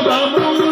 Ram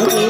Okay.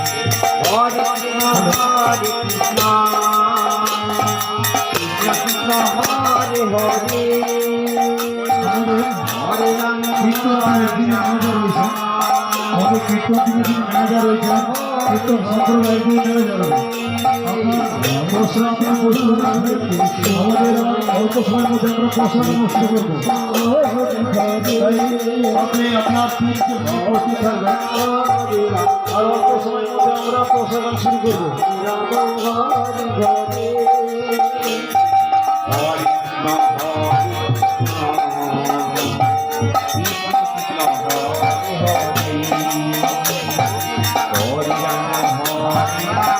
হরে কৃষ্ণ হরে কৃষ্ণ। কৃষ্ণ কৃষ্ণ হরে হরে হরে রাম আমাদের কীর্তন কমিটির manager রয়েছেন কীর্তন সম্প্রদায়কে নিয়ে যাবেন আপনার প্রশ্ন আপনার আমাদের অল্প সময়ের মধ্যে আমরা প্রশ্ন নষ্ট করব আপনি আপনার থাকবেন আর অল্প সময়ের মধ্যে আমরা প্রশ্ন শুরু করব।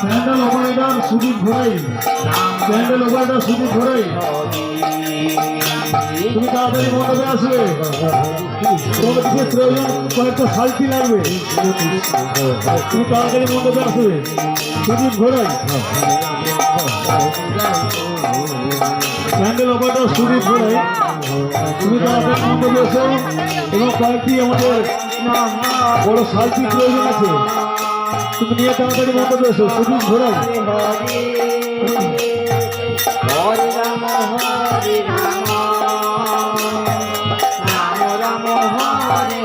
স্যান্ডেল অপারেটার সুদীপ ঘোড়াই স্যান্ডেল অপারেটার সুদীপ ঘোড়াই তুমি তাড়াতাড়ি মণ্ডপে আসবে তোমাদের কিছু প্রয়োজন কয়েকটা সালটি লাগবে তুমি তাড়াতাড়ি মণ্ডপে আসবে সুদীপ ঘোড়াই স্যান্ডেল অপারেটার সুদীপ ঘোড়াই তুমি তাড়াতাড়ি মণ্ডপে এসো এবং কয়েকটি আমাদের বড় সালটি প্রয়োজন আছে তুমি নিয়ে তাড়াতাড়ি মণ্ডপে এসো সুদীপ ঘোড়াই হরে রাম রাম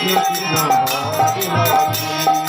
কৃষ্ণ কৃষ্ণ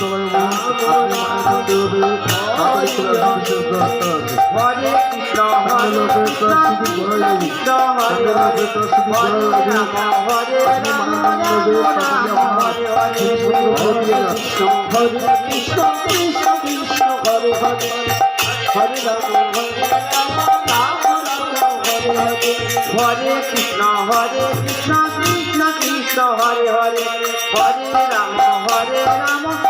দবাই আপনি মায়ের দেবে তাড়াতাড়ি চলে আসবেন বিশেষ রাস্তা আছে হরে কৃষ্ণ হরে কৃষ্ণ যাবে কৃষ্ণ হরে হরে ঘোরা হরে হরে হরে হরে হরে কৃষ্ণ কৃষ্ণ হরে কৃষ্ণ কৃষ্ণ হরে হরে হরে রাম হরে রাম রাম রাম হরে হরে হরে কৃষ্ণ হরে কৃষ্ণ কৃষ্ণ কৃষ্ণ হরে হরে হরে রাম হরে রাম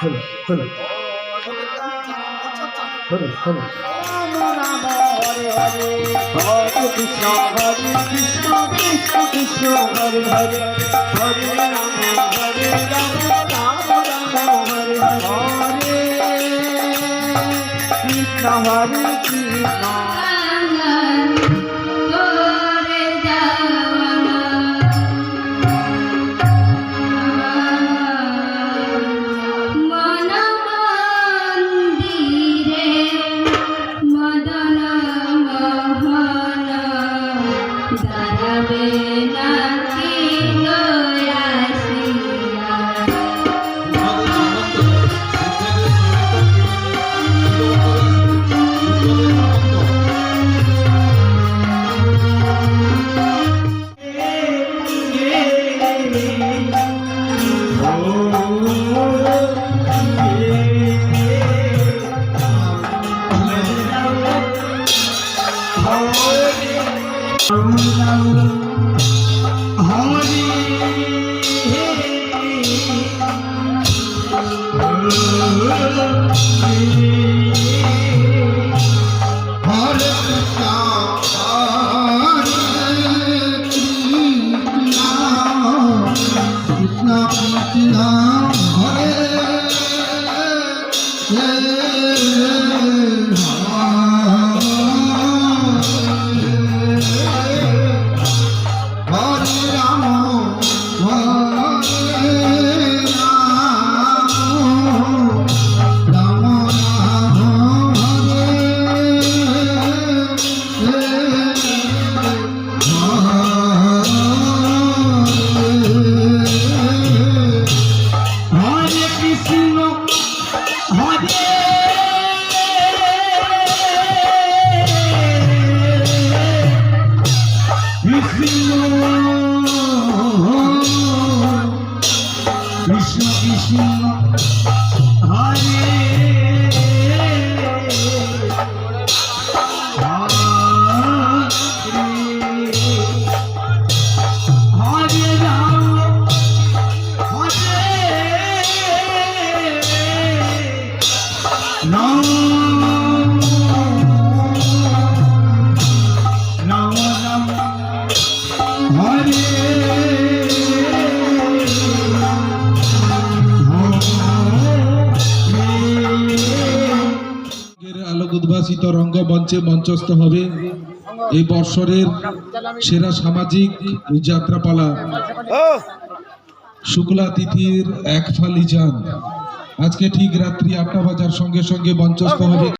রাম রাম রাম হরে হরে কৃষ্ণ হরে কৃষ্ণ রঙ্গমঞ্চে মঞ্চস্থ হবে। এই বৎসরের সেরা সামাজিক যাত্রাপালা শুক্লা তিথির এক ফালি যান। আজকে ঠিক রাত্রি আটটা বাজার সঙ্গে সঙ্গে মঞ্চস্থ হবে।